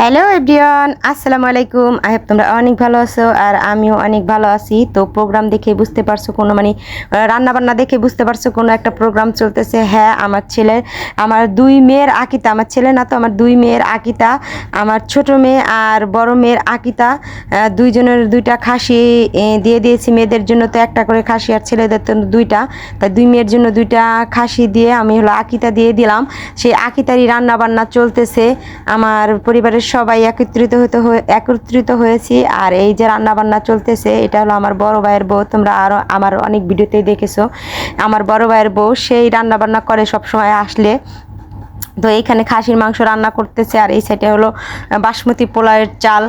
Hello everyone আসসালামু আলাইকুম I hope তোমরা অনেক ভালো আছো আর আমিও অনেক ভালো আছি। তো প্রোগ্রাম দেখে বুঝতে পারছ কোনো মানে রান্না বান্না দেখে বুঝতে পারছ কোনো একটা প্রোগ্রাম চলতেছে। হ্যাঁ আমার ছেলের আমার দুই মেয়ের আকিতা। আমার ছেলে না তো, আমার দুই মেয়ের আকিতা, আমার ছোট মেয়ে আর বড় মেয়ের আকিতা। দুইজনের দুইটা খাসি দিয়ে দিয়েছি মেয়েদের জন্য তো একটা করে খাসি আর ছেলেদের তো দুইটা। তাই দুই মেয়ের জন্য দুইটা খাসি দিয়ে আমি হলো আকিতা দিয়ে দিলাম। সেই আকিতারই রান্না বান্না চলতেছে। আমার পরিবারের সবাই একত্রিত হতে একত্রিত হয়েছি। আর এই যে রান্নাবান্না চলতেছে, এটা হলো আমার বড় ভাইয়ের বউ। তোমরা আরও আমার অনেক ভিডিওতেই দেখেছ। আমার বড় ভাইয়ের বউ, সেই রান্নাবান্না করে সব সময় আসলে তো এইখানে খাসির মাংস রান্না করতেছে আর এই সাইডে হলো বাসমতি পোলাওয়ের চাল,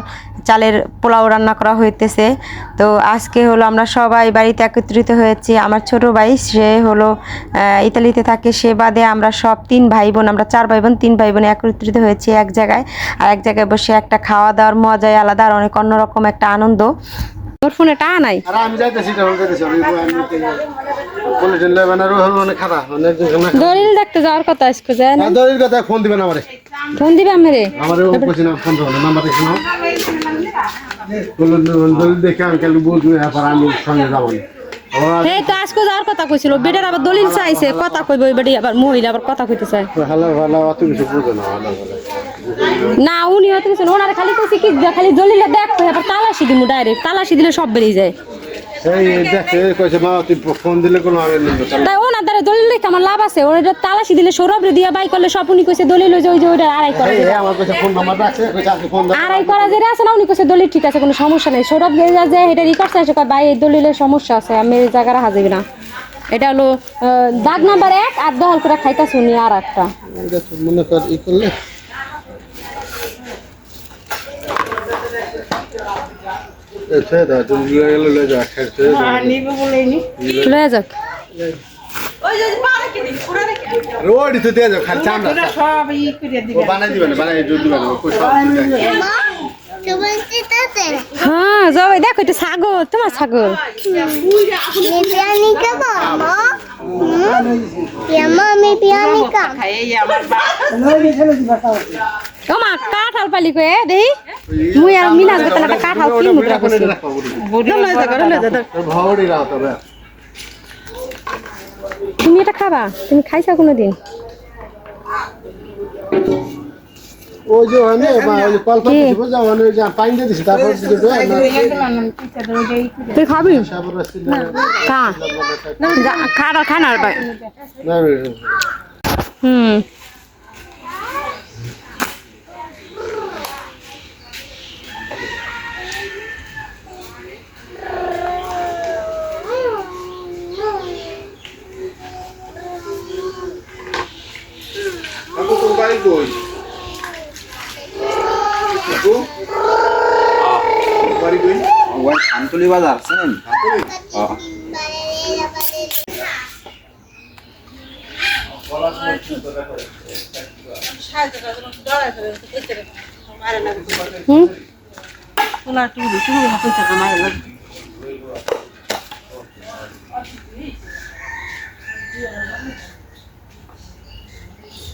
চালের পোলাও রান্না করা হইতেছে। তো আজকে হলো আমরা সবাই বাড়িতে একত্রিত হয়েছি। আমার ছোট ভাই, সে হলো ইতালিতে থাকে। সে বাদে আমরা সব তিন ভাই বোন আমরা চার ভাই বোন তিন ভাই বোন একত্রিত হয়েছি এক জায়গায়। আর এক জায়গায় বসে একটা খাওয়া দাওয়ার মজাই আলাদা আর অনেক অন্যরকম একটা আনন্দ। তোর ফোনে টাকা নাই? আর আমি যাইতেছি এটা যাইতেছি আমি বুলেটিন লইবে না রোহন মানে খাতা মানে দলিল দেখতে যাওয়ার কথা আজকে যায় দলিল কথা ফোন দিবেন আমারে। ফোন দিবে আমারে? আমারে ও কইছি না ফোন দিবেন নাম্বার দেখি নাও। দলিল দেখে আমি কাল বুঝব এরপর আমি সঙ্গে যাব এই তো আজকে যাওয়ার কথা কইছিল বেটার আবার দলিল চাইছে কথা কইব ওই বেটি আবার মহিলা আবার কথা কইতে চায়। ভালো ভালো অত কিছু বুঝো না ভালো ভালো। না উনি হয়তো কিছু ওনার খালি কইছে কি খালি দলিলে দেখ তো এবার তালাশি দিমু ডাইরেক্ট তালাশি দিলে সব বেরিয়ে যায়। এই দেখে কইছে মা তুই ফোন দিলে কোনো আমি নিব তাই ওনার দ্বারা দলিল রেখে আমার লাভ আছে। ওটা তালাশি দিলে সৌরভ রে দিয়া বাই করলে সব উনি কইছে দলিল ওই যে ওই যে ওইটা আড়াই করে। এই আমার কাছে ফোন নাম্বার রাখছে কইছে আজকে ফোন দাও আড়াই করা যেটা আছে না উনি কইছে দলিল ঠিক আছে কোনো সমস্যা নেই। সৌরভ যে এটা রিকর্ড আছে কয় ভাই এই দলিলের সমস্যা আছে আমি এই জায়গাটা হাজিবি না। এটা হলো দাগ নাম্বার এক আর দহল করে খাইতাছে উনি আর একটা মনে কর ই করলে লয়ে যাক। রোডি তো দিয়ে যাও খালি চামড়া বানাই দিবেন বানাই দিবেন হ্যাঁ এই দেখো এটা ছাগল তোমার মা কাঁঠাল পালি কয়ে দেই। মুই আর মিনাজ বেতন একটা কাঁঠাল কি মুদ্রা করছি তুমি এটা খাবা তুমি খাইছা কোনোদিন ওই যে মানে দিব যাও মানে যা পাইন দিয়ে দিছি তারপর তুই খাবি খা খানার হুম কই? বাড়ি কই? ওই ধানতলি বাজার চেনেন? ও হুম?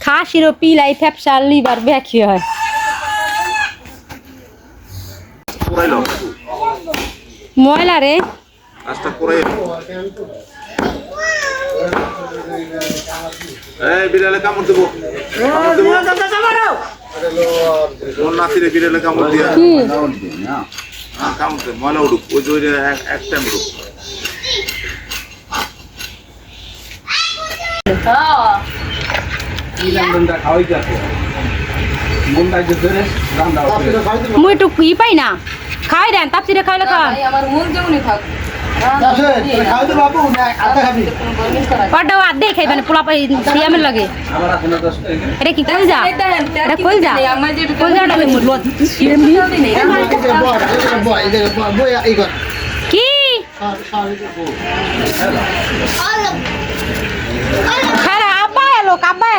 খাসিরও পিলাই ফ্যাপসা লিভার ব্যাকি হয়। ময়লা রে। বিড়ালে কামড় দেবো। কামড় নাতিরে বিড়ালে কামড় দিয়া। হ্যাঁ, কামড় ময়লা উঠুক ওই যে এক- এক টাইম উঠুক মুই একটু ই পাই না। খাই দেন তাপসিরে খাইলে খান পড়াও আদে খাইবেন পোলা পাই সিয়ামের লাগে। এটা কি কই যা এটা কই যা কই যাটা লই মুরলো বই এই কর। কি? খারা আব্বা